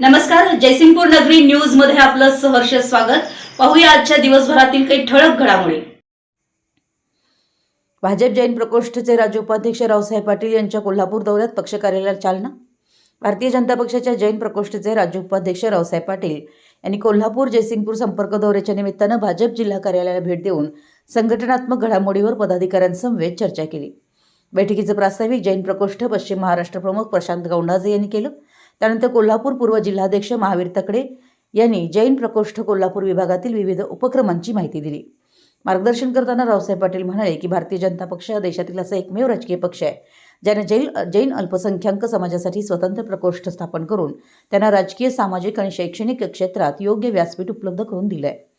नमस्कार जयसिंगपूर नगरी न्यूजमध्ये आपलं सहर्ष स्वागत. पाहूया आजच्या दिवसभरातील काही ठळक घडामोडी. भाजप जैन प्रकोष्ठचे राज्य उपाध्यक्ष रावसाहेब पाटील यांच्या कोल्हापूर दौऱ्यात पक्ष कार्यालयाला चालना? भारतीय जनता पक्षाच्या जैन प्रकोष्ठचे राज्य उपाध्यक्ष रावसाहेब पाटील यांनी कोल्हापूर जयसिंगपूर संपर्क दौऱ्याच्या निमित्तानं भाजप जिल्हा कार्यालयाला भेट देऊन संघटनात्मक घडामोडीवर पदाधिकाऱ्यांसमवेत चर्चा केली. बैठकीचं प्रास्ताविक जैन प्रकोष्ठ पश्चिम महाराष्ट्र प्रमुख प्रशांत गौंडाजे यांनी केलं. त्यानंतर कोल्हापूर पूर्व जिल्हाध्यक्ष महावीर तकडे यांनी जैन प्रकोष्ठ कोल्हापूर विभागातील विविध उपक्रमांची माहिती दिली. मार्गदर्शन करताना रावसाहेब पाटील म्हणाले की भारतीय जनता पक्ष हा देशातील असा एकमेव राजकीय पक्ष आहे ज्याने जैन जैन अल्पसंख्याक समाजासाठी स्वतंत्र प्रकोष्ठ स्थापन करून त्यांना राजकीय सामाजिक आणि शैक्षणिक क्षेत्रात योग्य व्यासपीठ उपलब्ध करून दिलं आहे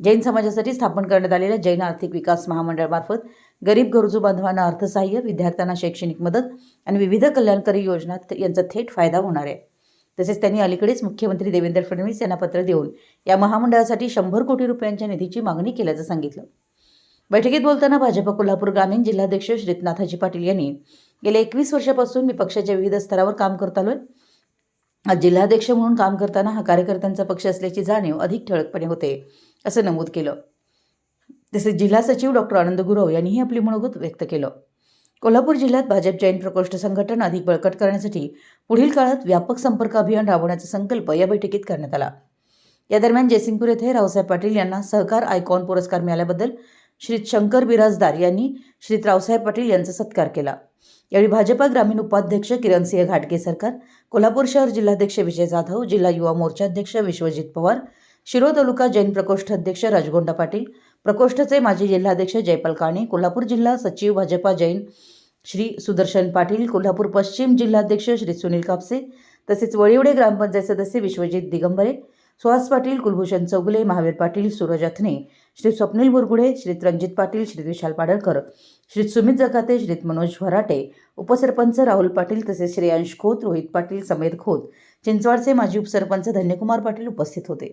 जैन समाजासाठी स्थापन करण्यात आलेल्या जैन आर्थिक विकास महामंडळामार्फत गरीब गरजू बांधवांना अर्थसहाय्य विद्यार्थ्यांना शैक्षणिक मदत आणि विविध कल्याणकारी योजना यांचा थेट फायदा होणार आहे. तसेच त्यांनी अलीकडेच मुख्यमंत्री देवेंद्र फडणवीस यांना पत्र देऊन या महामंडळासाठी शंभर कोटी रुपयांच्या निधीची मागणी केल्याचं सांगितलं. बैठकीत बोलताना भाजप कोल्हापूर ग्रामीण जिल्हाध्यक्ष श्रीनाथाजी पाटील यांनी गेल्या एकवीस वर्षापासून मी पक्षाच्या विविध स्तरावर काम करत आलोय. आज जिल्हाध्यक्ष म्हणून काम करताना हा कार्यकर्त्यांचा पक्ष असल्याची जाणीव अधिक ठळकपणे होते असं नमूद केलं. तसेच जिल्हा सचिव डॉक्टर आनंद गुरव यांनीही आपली मनोगत व्यक्त केलं. कोल्हापूर जिल्ह्यात भाजप जैन प्रकोष्ठ संघटन अधिक बळकट करण्यासाठी पुढील काळात व्यापक संपर्क अभियान राबवण्याचा संकल्प या बैठकीत करण्यात आला. या दरम्यान जयसिंगपूर येथे रावसाहेब पाटील यांना सहकार आयकॉन पुरस्कार मिळाल्याबद्दल श्री शंकर बिराजदार यांनी श्री रावसाहेब पाटील यांचा सत्कार केला. यावेळी भाजपा ग्रामीण उपाध्यक्ष किरणसिंह घाटगे सरकार कोल्हापूर शहर जिल्हाध्यक्ष विजय जाधव जिल्हा युवा मोर्चा अध्यक्ष विश्वजित पवार शिरो तालुका जैन प्रकोष्ठ अध्यक्ष राजगोंडा पाटील प्रकोष्ठचे माजी जिल्हाध्यक्ष जयपाल काणे कोल्हापूर जिल्हा सचिव भाजपा जैन श्री सुदर्शन पाटील कोल्हापूर पश्चिम जिल्हाध्यक्ष श्री सुनील कापसे तसेच वळिवडे ग्रामपंचायत सदस्य विश्वजित दिगंबरे सुहास पाटील कुलभूषण चौगुले महावीर पाटील सूरज अथने श्री स्वप्नील बुरगुडे श्री रणजित पाटील श्री विशाल पाडळकर श्री सुमित जगाते श्री मनोज भराटे उपसरपंच राहुल पाटील तसेच श्रेयांश खोत रोहित पाटील समेत खोत चिंचवाडचे माजी उपसरपंच धन्यकुमार पाटील उपस्थित होते.